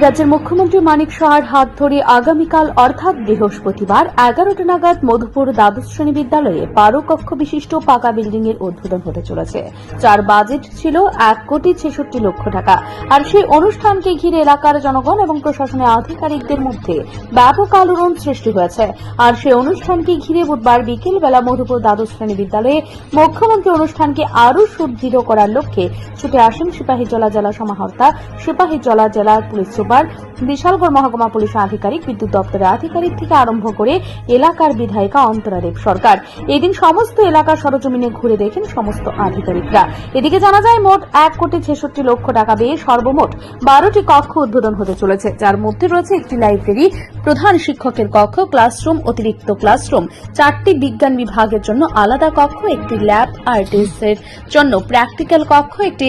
রাজ্যের মুখ্যমন্ত্রী মানিক সাহার হাত ধরে আগামীকাল, অর্থাৎ বৃহস্পতিবার, এগারোটা নাগাদ মধুপুর দ্বাদশ শ্রেণি বিদ্যালয়ে বারো কক্ষ বিশিষ্ট পাকা বিল্ডিং এর উদ্বোধন হতে চলেছে। যার বাজেট ছিল এক কোটি ছেষট্টি লক্ষ টাকা। আর সেই অনুষ্ঠানকে ঘিরে এলাকার জনগণ এবং প্রশাসনের আধিকারিকদের মধ্যে ব্যাপক আলোড়ন সৃষ্টি হয়েছে। আর সেই অনুষ্ঠানকে ঘিরে বুধবার বিকেল বেলা মধুপুর দ্বাদশ শ্রেণি বিদ্যালয়ে মুখ্যমন্ত্রী অনুষ্ঠানকে আরও সুদৃঢ় করার লক্ষ্যে ছুটে আসেন সিপাহীজলা জেলা সমাহর্তা সিপাহীজলা জেলা পুলিশ সুপার বিশালগড় মহকুমা পুলিশ আধিকারিক বিদ্যুৎ দপ্তরের আধিকারিক থেকে আরম্ভ করে এলাকার বিধায়িকা অন্তরা দেব সরকার। এদিন সমস্ত এলাকার সরজমিনে ঘুরে দেখেন সমস্ত আধিকারিকরা। এদিকে জানা যায়, মোট এক কোটি ছেষট্টি লক্ষ টাকা ব্যয়ে সর্বমোট বারোটি কক্ষ উদ্বোধন হতে চলেছে। যার মধ্যে রয়েছে একটি লাইব্রেরি, প্রধান শিক্ষকের কক্ষ, ক্লাসরুম, অতিরিক্ত ক্লাসরুম, চারটি বিজ্ঞান বিভাগের জন্য আলাদা কক্ষ, একটি ল্যাব আর্টিস্টের জন্য প্র্যাকটিক্যাল কক্ষ, একটি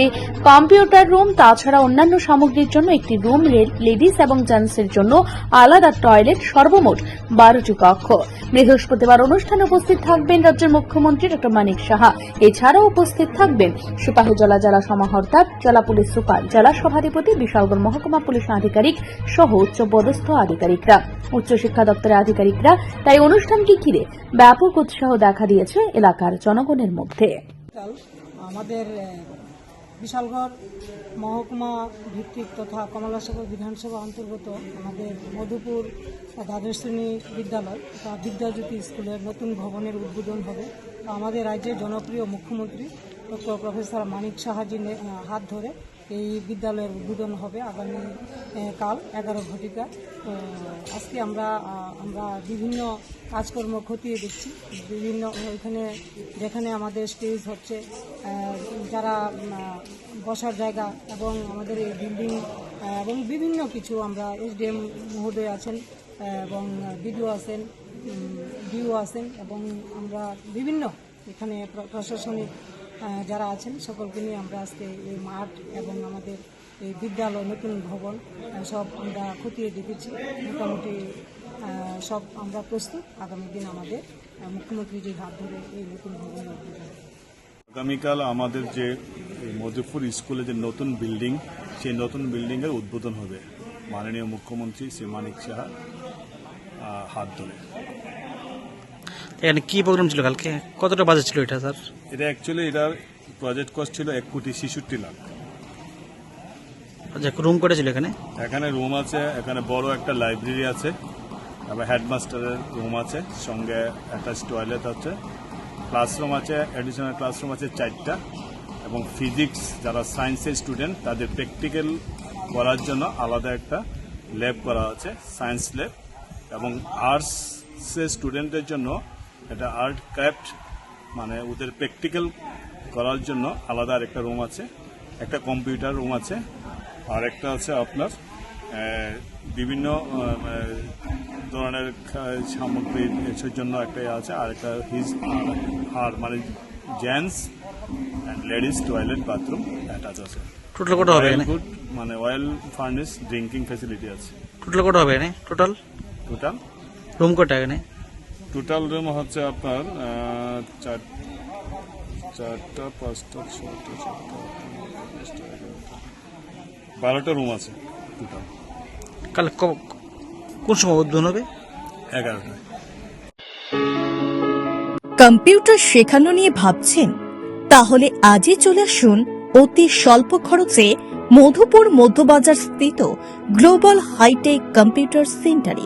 কম্পিউটার রুম, তাছাড়া অন্যান্য সামগ্রীর জন্য একটি রুম লেডিস এবং জেন্টসের জন্য আলাদা টয়লেট সর্বমোট বারোটি কক্ষ। বৃহস্পতিবার অনুষ্ঠানে উপস্থিত থাকবেন রাজ্যের মুখ্যমন্ত্রী ডক্টর মানিক সাহা। এছাড়াও উপস্থিত থাকবেন সিপাহীজলা জেলা সমাহর্তা, জেলা পুলিশ সুপার, জেলা সভাধিপতি, বিশালগড় মহকুমা পুলিশ আধিকারিক সহ উচ্চ পদস্থ আধিকারিকরা। উচ্চশিক্ষা দপ্তরের আধিকারিকরা তাই অনুষ্ঠানকে ঘিরে ব্যাপক উৎসাহ দেখা দিয়েছে এলাকার জনগণের মধ্যে। আমাদের বিশালগড় মহকুমা ভিত্তিক তথা কমলাসাগর বিধানসভা অন্তর্গত আমাদের মধুপুর দ্বাদশ শ্রেণি বিদ্যালয় বা বিদ্যাজ্যোতি স্কুলের নতুন ভবনের উদ্বোধন হবে। আমাদের রাজ্যের জনপ্রিয় মুখ্যমন্ত্রী ডক্টর প্রফেসর মানিক সাহাজির হাত ধরে এই বিদ্যালয়ের উদ্বোধন হবে আগামী কাল, এগারো ঘটিকা। আজকে আমরা আমরা বিভিন্ন কাজকর্ম খতিয়ে দেখছি। বিভিন্ন ওইখানে যেখানে আমাদের স্টেজ হচ্ছে যারা বসার জায়গা এবং আমাদের এই বিল্ডিং এবং বিভিন্ন কিছু আমরা এসডিএম মহোদয় আছেন এবং বিডিও আছেন ডিও আছেন, এবং আমরা বিভিন্ন এখানে প্র- প্রশাসনিক যারা আছেন, সকলকে নিয়ে আমরা আজকে এই মাঠ এবং আমাদের এই বিদ্যালয়, নতুন ভবন সব আমরা খতিয়ে দেখেছি। মোটামুটি সব আমরা প্রস্তুত। আগামী দিন আমাদের মুখ্যমন্ত্রীজির হাত ধরে এই নতুন ভবন আগামীকাল আমাদের যে মধুপুর স্কুলে যে নতুন বিল্ডিং, সেই নতুন বিল্ডিংয়ের উদ্বোধন হবে। মাননীয় মুখ্যমন্ত্রী শ্রী মানিক সাহা হাত ধরে। এখানে কি প্রোগ্রাম ছিল কালকে? কতটা বাজেট ছিল এটা স্যার এটা অ্যাকচুয়ালি এটার প্রজেক্ট কস্ট ছিল এক কোটি ছেষট্টি লাখ। আচ্ছা রুম কটা ছিল এখানে? এখানে রুম আছে এখানে বড় একটা লাইব্রেরি আছে তারপর হেডমাস্টারের রুম আছে সঙ্গে অ্যাটাচ টয়লেট আছে। ক্লাসরুম আছে অ্যাডিশনাল ক্লাসরুম আছে চারটা এবং ফিজিক্স যারা সায়েন্সের স্টুডেন্ট তাদের প্র্যাকটিক্যাল করার জন্য আলাদা একটা ল্যাব করা আছে সায়েন্স ল্যাব এবং আর্টসের স্টুডেন্টদের জন্য একটা আর্ট ক্রাফট মানে ওদের প্র্যাকটিক্যাল করার জন্য আলাদা আরেকটা রুম আছে একটা কম্পিউটার রুম আছে আর একটা আছে আপনার বিভিন্ন ধরনের সামগ্রী এসের জন্য একটা আছে আর একটা হিজ আর মানে gents and ladies toilet bathroom attach আছে। টোটাল কটা হবে গুড মানে অয়েল ফার্নিশ ড্রিঙ্কিং ফ্যাসিলিটি আছে। টোটাল কটা হবে এখানে? টোটাল টোটাল রুম কটা এখানে? টোটাল রুম হচ্ছে আপনার চারটা পাঁচটা ছটা সাতটা বারোটা রুম আছে টোটাল কাল কোন সময় উদ্বোধন হবে? এগারোটা। কম্পিউটার শেখানো নিয়ে ভাবছেন? তাহলে আজই চলে আসুন অতি স্বল্প খরচে মধুপুর মধ্যবাজার স্থিত গ্লোবাল হাইটেক কম্পিউটার সেন্টারে।